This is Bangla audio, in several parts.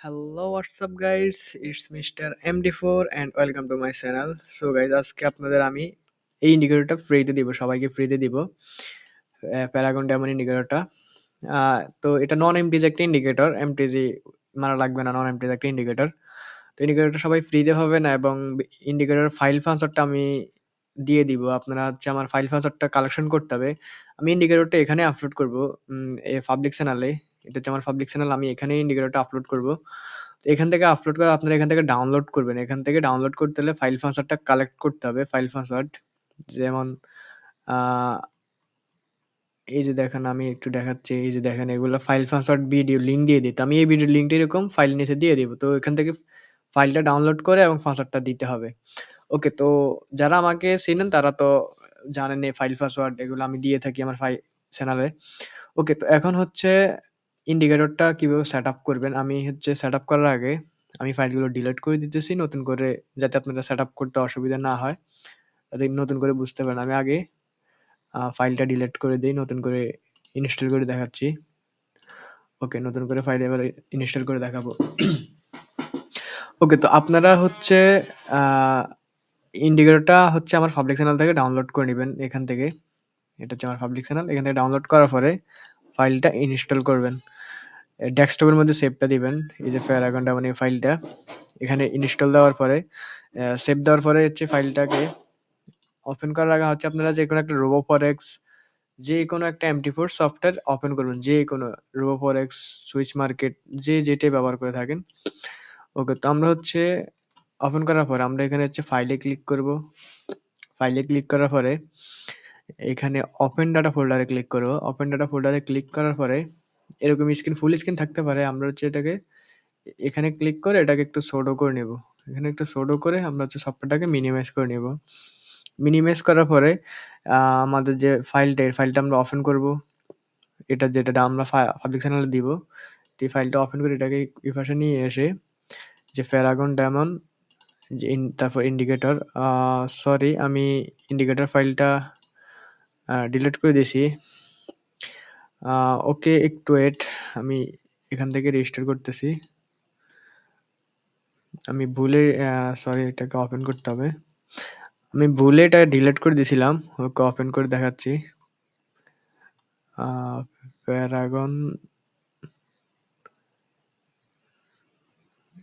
Hello WhatsApp guys it's mister MD four and welcome to my channel so guys আজকে আপনাদের আমি এই ইন্ডিকেটরটা ফ্রিতে দিব, সবাইকে ফ্রিতে দিব। প্যারাগন ডেমন ইন্ডিকেটরটা তো এটা নন এমটিজ একটা ইন্ডিকেটর এমটিজি মারা লাগবে না নন এমটিজ একটা ইন্ডিকেটর তো ইন্ডিকেটরটা সবাই ফ্রিতে হবে না এবং ইন্ডিকেটর ফাইল ফান্সারটা আমি দিয়ে দিব। আপনারা হচ্ছে আমার ফাইল ফান্সারটা কালেকশন করতে হবে। আমি ইন্ডিকেটরটা এখানে আপলোড করব পাবলিক চ্যানেলে এটা হচ্ছে আমার পাবলিক চ্যানেল আমি এখানে ইন্ডিকেটরটা আপলোড করব। এখান থেকে আপলোড করে আপনারা এখান থেকে ডাউনলোড করবেন। এখান থেকে ডাউনলোড করতে হলে ফাইল পাসওয়ার্ডটা কালেক্ট করতে হবে। ফাইল পাসওয়ার্ড যেমন এই যে দেখেন, আমি একটু দেখাচ্ছি। এই যে দেখেন, এগুলো ফাইল পাসওয়ার্ড ভিডিও লিঙ্ক দিয়ে দিতে। আমি এই ভিডিও লিঙ্কটা এরকম ফাইল নিচে দিয়ে দিব। তো এখান থেকে ফাইলটা ডাউনলোড করে এবং পাসওয়ার্ডটা দিতে হবে। ওকে তো যারা আমাকে চেনেন, তারা তো জানেন এই ফাইল পাসওয়ার্ড এগুলো আমি দিয়ে থাকি আমার ফাইল চ্যানেলে ওকে তো এখন হচ্ছে ইন্ডিকেটরটা কীভাবে সেট আপ করবেন? আমি হচ্ছে সেট আপ করার আগে আমি ফাইলগুলো ডিলিট করে দিতেছি, নতুন করে যাতে আপনারা সেট আপ করতে অসুবিধা না হয়। যাতে নতুন করে বুঝতে পারেন। আমি আগে ফাইলটা ডিলিট করে দিই, নতুন করে ইনস্টল করে দেখাচ্ছি। ওকে নতুন করে ফাইল এবার ইনস্টল করে দেখাবো। ওকে তো আপনারা হচ্ছে ইন্ডিকেটরটা হচ্ছে আমার পাবলিক চ্যানেল থেকে ডাউনলোড করে নেবেন এখান থেকে। এটা হচ্ছে আমার পাবলিক চ্যানেল এখান থেকে ডাউনলোড করার পরে ফাইলটা ইনস্টল করবেন। ডেস্কটপের মধ্যে সেভটা দিবেন। এই যে প্যারাগন এই ফাইলটা এখানে ইনস্টল দেওয়ার পরে সেভ দেওয়ার পরে হচ্ছে ফাইলটাকে ওপেন করার আগে হচ্ছে আপনারা যে কোনো একটা রোবো ফরেক্স যে কোনো একটা এমটি ফোর সফটওয়্যার ওপেন করবেন। যে কোনো রোবো ফরেক্স সুইচ মার্কেট যে যেটাই ব্যবহার করে থাকেন। ওকে তো আমরা হচ্ছে ওপেন করার পরে আমরা এখানে হচ্ছে ফাইলে ক্লিক করব। ফাইলে ক্লিক করার পরে এখানে ওপেন ডাটা ফোল্ডারে ক্লিক করব। ওপেন ডাটা ফোল্ডারে ক্লিক করার পরে এরকম স্ক্রিন ফুল স্ক্রিন থাকতে পারে। আমরা হচ্ছে এটাকে এখানে ক্লিক করে এটাকে একটু সোডো করে নেব। এখানে একটু সোডো করে আমরা হচ্ছে সফটওয়্যারটাকে মিনিমাইজ করে নেব। মিনিমাইজ করার পরে আমাদের যে ফাইলটা ফাইলটা আমরা ওপেন করব। এটা যেটা আমরা পাবলিক চ্যানেলে দিব, এই ফাইলটা ওপেন করে এটাকে এই পাশে নিয়ে এসে যে প্যারাগন ডায়মন্ড যে তারপর ইন্ডিকেটর সরি আমি ইন্ডিকেটর ফাইলটা ডিলিট করে দিয়েছি। ওকে একটু ওয়েট আমি এখান থেকে রেজিস্টার করতেছি। আমি ভুলে সরি এটাকে ওপেন করতে হবে। আমি ভুলে এটা ডিলিট করে দিয়েছিলাম ওকে ওপেন করে দেখাচ্ছি। প্যারাগন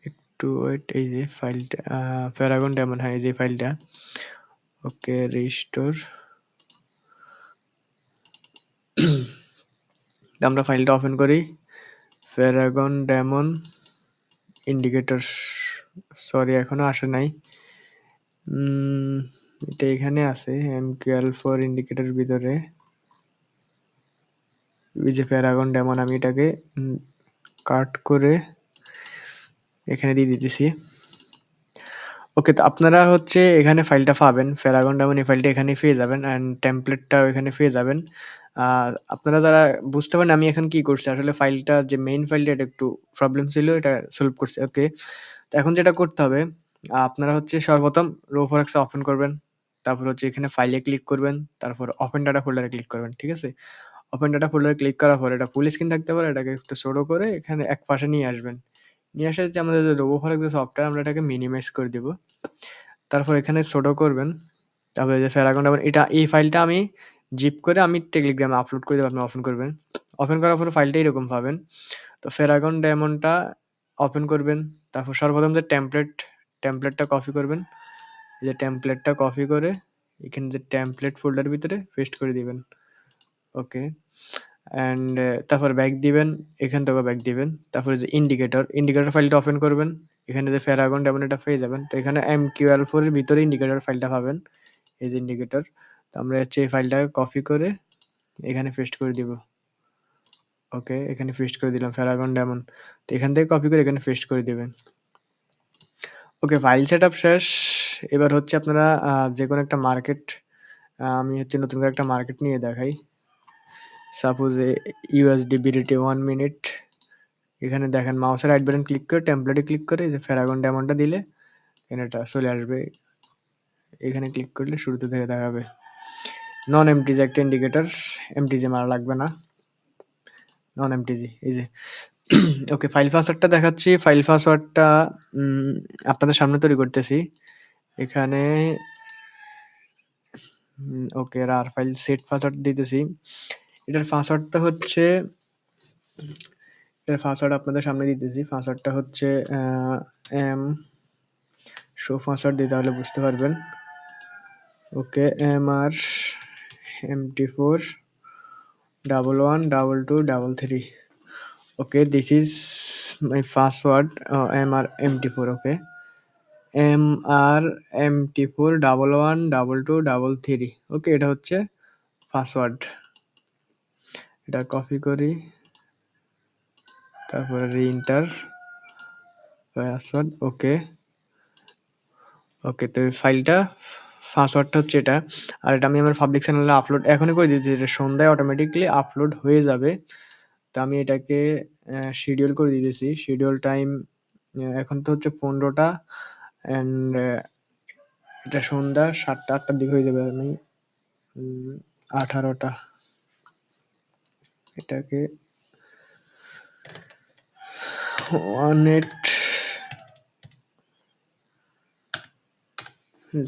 একটু ওয়েট এই যে ফাইলটা প্যারাগন ডেমন হ্যাঁ এই যে ফাইলটা ওকে রিস্টোর আমরা ফাইলটা ওপেন করি। প্যারাগন ডেমন ইন্ডিকেটর সরি এখনও আসে নাই। এটা এখানে আছে এমকিউএল ফোর ইন্ডিকেটর ভিতরে। এই যে প্যারাগন ডেমন আমি এটাকে কাট করে এখানে দিয়ে দিতেছি। ওকে তো আপনারা হচ্ছে এখানে ফাইলটা পাবেন। প্যারাগন ডেমন এই ফাইলটা এখানে পেয়ে যাবেন অ্যান্ড টেমপ্লেটটাও এখানে পেয়ে যাবেন। আপনারা যারা বুঝতে পারেন আমি এখন কি করছি, আসলে ফাইলটা যে মেইন ফাইলটা এটা একটু প্রবলেম ছিল, এটা সলভ করছি ওকে তো এখন যেটা করতে হবে, আপনারা হচ্ছে সর্বপ্রথম রো ফরেক্স ওপেন করবেন, তারপর হচ্ছে এখানে ফাইলে ক্লিক করবেন, তারপর ওপেন ডাটা ফোল্ডারে ক্লিক করবেন, ঠিক আছে? ওপেন ডাটা ফোল্ডারে ক্লিক করার পর এটা ফুল স্ক্রিন থাকতে পারে, এটাকে একটু ছোট করে এখানে এক পাশে নিয়ে আসবেন। নিয়ে আসে যে আমাদের যে রোবো ফরেক্স যে সফটওয়্যার আমরা এটাকে মিনিমাইজ করে দিব। তারপর এখানে ছোট করবেন, তারপরে যে ফেরাগন এটা এই ফাইলটা আমি জিপ করে আমি টেলিগ্রামে আপলোড করে দেবো, আপনি ওপেন করবেন। ওপেন করার পরে ফাইলটা এরকম পাবেন। তো ফেরাগন ডায়মন্ডটা ওপেন করবেন, তারপর সর্বপ্রথম যে টেমপ্লেট টেমপ্লেটটা কপি করবেন। এই যে টেমপ্লেটটা কপি করে এখানে যে টেমপ্লেট ফোল্ডার ভিতরে পেস্ট করে দিবেন। ওকে অ্যান্ড তারপর ব্যাক দিবেন, এখান থেকে ব্যাক দিবেন। তারপরে যে ইন্ডিকেটর ইন্ডিকেটর ফাইলটা ওপেন করবেন। এখানে যে ফেরাগন ডাবন এটা পেয়ে যাবেন। তো এখানে এম কিউএল ফোর এর ভিতরে ইন্ডিকেটর ফাইলটা পাবেন। এই যে ইন্ডিকেটর তো আমরা হচ্ছে এই ফাইলটাকে কপি করে এখানে পেস্ট করে দিব। ওকে এখানে পেস্ট করে দিলাম ফেরাগন ডায়মন্ড তো এখান থেকে কপি করে এখানে পেস্ট করে দিবেন। ওকে ফাইল সেটআপ শেষ। এবার হচ্ছে আপনারা যে কোনো একটা মার্কেট আমি হচ্ছে নতুন করে একটা মার্কেট নিয়ে দেখাই। Suppose USD BDT one minute এখানে দেখেন মাউসের রাইট বাটন ক্লিক করে টেমপ্লেটে ক্লিক করে যে ফেরাগন ডায়মন্ডটা দিলে, এখানে এটা চলে আসবে। এখানে ক্লিক করলে শুরুতে থেকে দেখাবে। নন এমটিজি একটা ইন্ডিকেটর এমটিজি মারা লাগবে না। নন এমটিজি এই যে। ওকে ফাইল পাসওয়ার্ডটা দেখাচ্ছি। ফাইল পাসওয়ার্ডটা আপনাদের সামনে তৈরি করতেছি। এখানে ওকে আর ফাইল সেট পাসওয়ার্ড দিতেছি। এটার পাসওয়ার্ডটা হচ্ছে, এটার পাসওয়ার্ড আপনাদের সামনে দিতেছি। পাসওয়ার্ডটা হচ্ছে এম শো পাসওয়ার্ড দিতে তাহলে বুঝতে পারবেন। Okay M R MT four double one double two double three okay this is my password M R MT four okay M R MT four double one double two double three okay এটা হচ্ছে পাসওয়ার্ড এটা কপি করি, তারপরে রিএন্টার পাসওয়ার্ড ওকে ওকে তো ফাইলটা পাসওয়ার্ডটা হচ্ছে এটা। আর এটা আমি আমার পাবলিক চ্যানেলে আপলোড এখনই করে দিয়েছি এটা সন্ধ্যায় অটোমেটিকলি আপলোড হয়ে যাবে। তো আমি এটাকে শিডিউল করে দিতেছি। শিডিউল টাইম এখন তো হচ্ছে পনেরোটা অ্যান্ড এটা সন্ধ্যা সাতটা, আটটার দিকে হয়ে যাবে আমি আঠারোটা। এটাকে one eight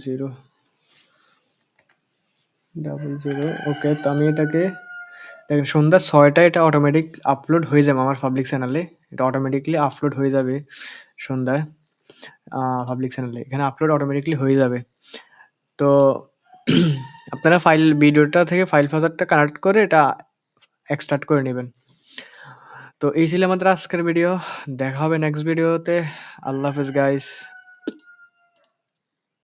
zero double zero okay তো আমি এটাকে, দেখেন সন্ধ্যা ছয়টায় এটা অটোমেটিক আপলোড হয়ে যাবে আমার পাবলিক চ্যানেলে এটা অটোমেটিকলি আপলোড হয়ে যাবে সন্ধ্যায় পাবলিক চ্যানেলে এখানে আপলোড অটোমেটিকলি হয়ে যাবে। তো আপনারা ফাইল ভিডিওটা থেকে ফাইল ফাজারটা কানেক্ট করে এটা এক্সট্রাক্ট করে নেবেন। তো এই ছিল আমাদের আজকের ভিডিও দেখা হবে নেক্সট ভিডিওতে আল্লাহ হাফেজ গাইস